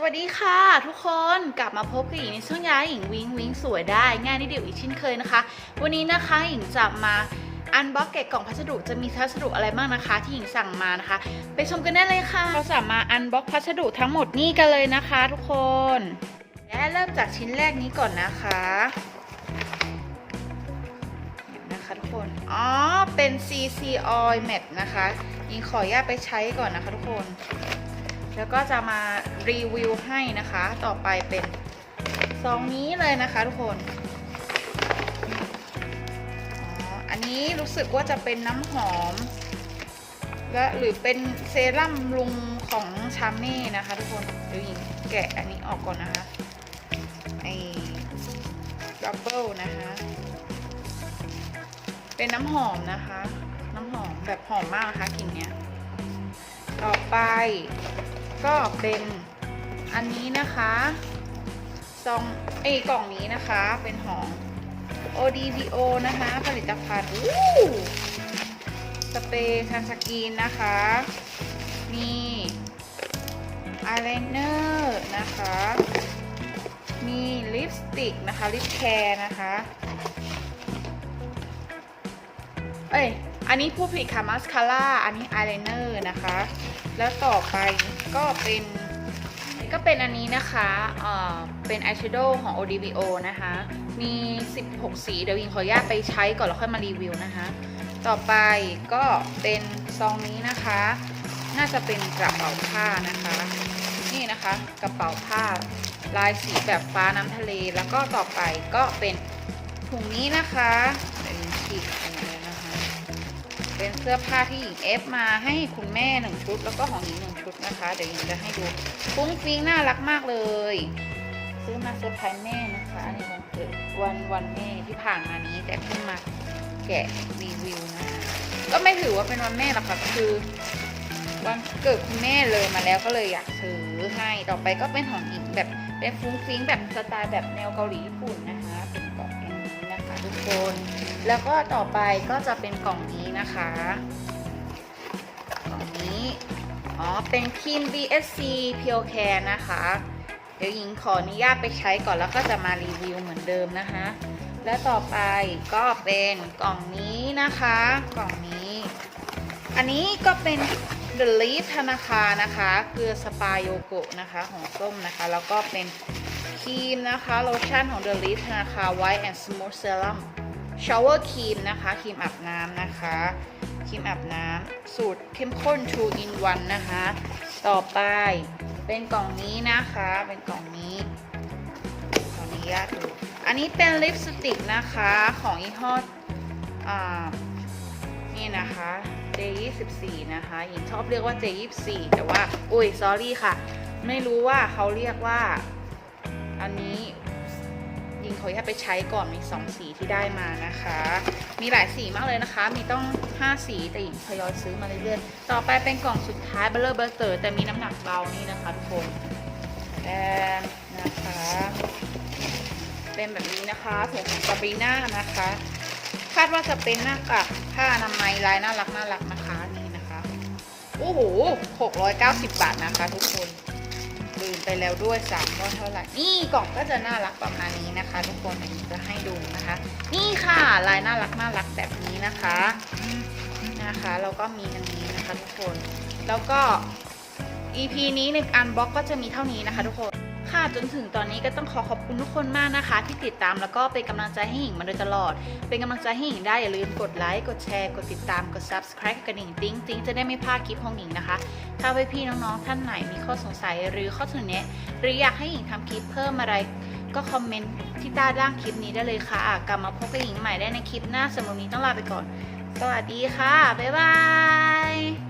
สวัสดีค่ะทุกคนกลับมาพบกับหญิงในช่วงย้ายหญิงวิงวิงสวยได้ง่ายนิดเดียวอีกเช่นเคยนะคะ วันนี้นะคะหญิงจะมาอันบ็อกเกตกล่องพัสดุจะมีพัสดุอะไรบ้างนะคะ ที่หญิงสั่งมานะคะ ไปชมกันได้เลยค่ะ เราสามารถอันบ็อกพัสดุทั้งหมดนี่กันเลยนะคะ ทุกคน และเริ่มจากชิ้นแรกนี้ก่อนนะคะนะคะทุกคนอ๋อเป็น CC Oil Matte นะคะหญิงขออนุญาตไปใช้ก่อนนะคะ ทุกคน แล้วก็จะมารีวิวให้นะคะ ต่อไปเป็นซองนี้เลยนะคะทุกคนอ๋ออันนี้รู้สึกว่าจะเป็นน้ำหอม และหรือเป็นเซรั่มบำรุงของชาเม่นะคะทุกคนเดี๋ยวหญิงแกะอันนี้ออกก่อนนะคะไอ้ดับเบิลนะคะ เป็นน้ำหอมนะคะ น้ำหอมแบบหอมมากนะคะกลิ่นเนี้ย ต่อไป ก็เป็นอันนี้นะคะซองไอ้กล่องนี้นะคะเป็นของ ODVO นะคะ ผลิตภัณฑ์สเปรย์ทันสกีนนะคะ มีอายไลเนอร์นะคะ มีลิปสติกนะคะ ลิปแคร์นะคะ เอ้ย อันนี้ผู้ผลิตค่ะมาสคาร่าอันนี้อายไลเนอร์นะคะ แล้วต่อไปก็เป็นก็เป็นอันนี้นะคะเอ่อเป็นอายแชโดว์ของ ODBO นะคะ มี 16 สี เดี๋ยวยิงขออนุญาตไปใช้ก่อนแล้วค่อยมารีวิวนะคะ ต่อไปก็เป็นซองนี้นะคะ น่าจะเป็นกระเป๋าผ้านะคะ นี่นะคะกระเป๋าผ้าลายสีแบบฟ้าน้ำทะเล แล้วก็ต่อไปก็เป็นถุงนี้นะคะเป็นฉีก เป็นเสื้อผ้าที่หญิงเอฟมาให้คุณแม่หนึ่งชุด แล้วก็ของหญิงหนึ่งชุดนะคะ เดี๋ยวหญิงจะให้ดูฟุ้งฟิ้งน่ารักมากเลย ซื้อมาเซอร์ไพรส์แม่นะคะในวันเกิดวันวันแม่ที่ผ่านมานี้ แต่เพิ่งมาแกะรีวิวนะคะก็ไม่ถือว่าเป็นวันแม่หรอกค่ะคือ วันเกิดคุณแม่เลยมาแล้วก็เลยอยากซื้อให้ต่อไปก็เป็นของหญิงแบบเป็นฟุ้งฟิ้งแบบสไตล์แบบแนวเกาหลีญี่ปุ่นนะคะ เป็นกล่องอย่างนี้นะคะ ทุกคน แล้วก็ต่อไปก็จะเป็นกล่องนี้นะคะกล่องนี้อ๋อเป็นครีม BSC Pure Care นะคะ เดี๋ยวหญิงขออนุญาตไปใช้ก่อนแล้วก็จะมารีวิวเหมือนเดิมนะคะ และต่อไปก็เป็นกล่องนี้นะคะ กล่องนี้ อันนี้ก็เป็น The Leaf ธนาคารนะคะเกลือสปาโยโกะนะคะของส้มนะคะ แล้วก็เป็นครีมนะคะโลชั่นของ The Leaf ธนาคาร White and Smooth Serum ชาวเวอร์ครีมนะคะครีมอาบน้ำนะคะครีมอาบน้ำสูตรเข้มข้น2 in 1นะคะ ต่อไปเป็นกล่องนี้นะคะ เป็นกล่องนี้ขออนุญาตดูอันนี้เป็นลิปสติกนะคะของยี่ห้ออ่านี่นะคะ J24 นะคะหญิงชอบเรียกว่า J24 แต่ว่า อุ้ยซอรี่ค่ะ ไม่รู้ว่าเขาเรียกว่า อันนี้ หญิงขออนุญาตไปใช้ก่อนมี 2 สีที่ได้มานะคะ มีหลายสีมากเลยนะคะ มีต้อง 5 สีแต่หญิงทยอยซื้อมาเรื่อยๆ ต่อไปเป็นกล่องสุดท้ายเบลเลอร์เบอร์เตอร์แต่มีน้ำหนักเบานี่นะคะทุกคนแอนนะคะ เป็นแบบนี้นะคะถุงของซาบรีน่านะคะ คาดว่าจะเป็นหน้ากากผ้าอนามัยลายน่ารักน่ารักนะคะนี่นะคะโอ้โห690 บาทนะคะทุกคน ลืมไปแล้วด้วย3ว่าเท่าไหร่นี่กล่องก็จะน่ารักประมาณนี้นะคะ ทุกคนอันนี้จะให้ดูนะคะ นี่ค่ะลายน่ารักน่ารักแบบนี้นะคะนะคะแล้วก็มีอันนี้นะคะทุกคน แล้วก็ EP นี้ในอันบ็อกก็จะมีเท่านี้นะคะทุกคน ค่ะจนถึงตอนนี้ก็ต้องขอขอบคุณทุกคนมากนะคะ ที่ติดตามแล้วก็เป็นกำลังใจให้หญิงมาโดยตลอด เป็นกำลังใจให้หญิงได้อย่าลืมกดไลค์กดแชร์กดติดตามกด subscribe กระดิ่งติ๊งติ๊งจะได้ไม่พลาดคลิปของหญิงนะคะ ถ้าพี่ๆน้องๆท่านไหนมีข้อสงสัยหรือข้อเสนอแนะหรืออยากให้หญิงทำคลิปเพิ่มอะไรก็คอมเมนต์ที่ใต้ล่างคลิปนี้ได้เลยค่ะอะกลับมาพบกับหญิงใหม่ได้ในคลิปหน้าสำหรับวันนี้ต้องลาไปก่อน สวัสดีค่ะ บ๊ายบาย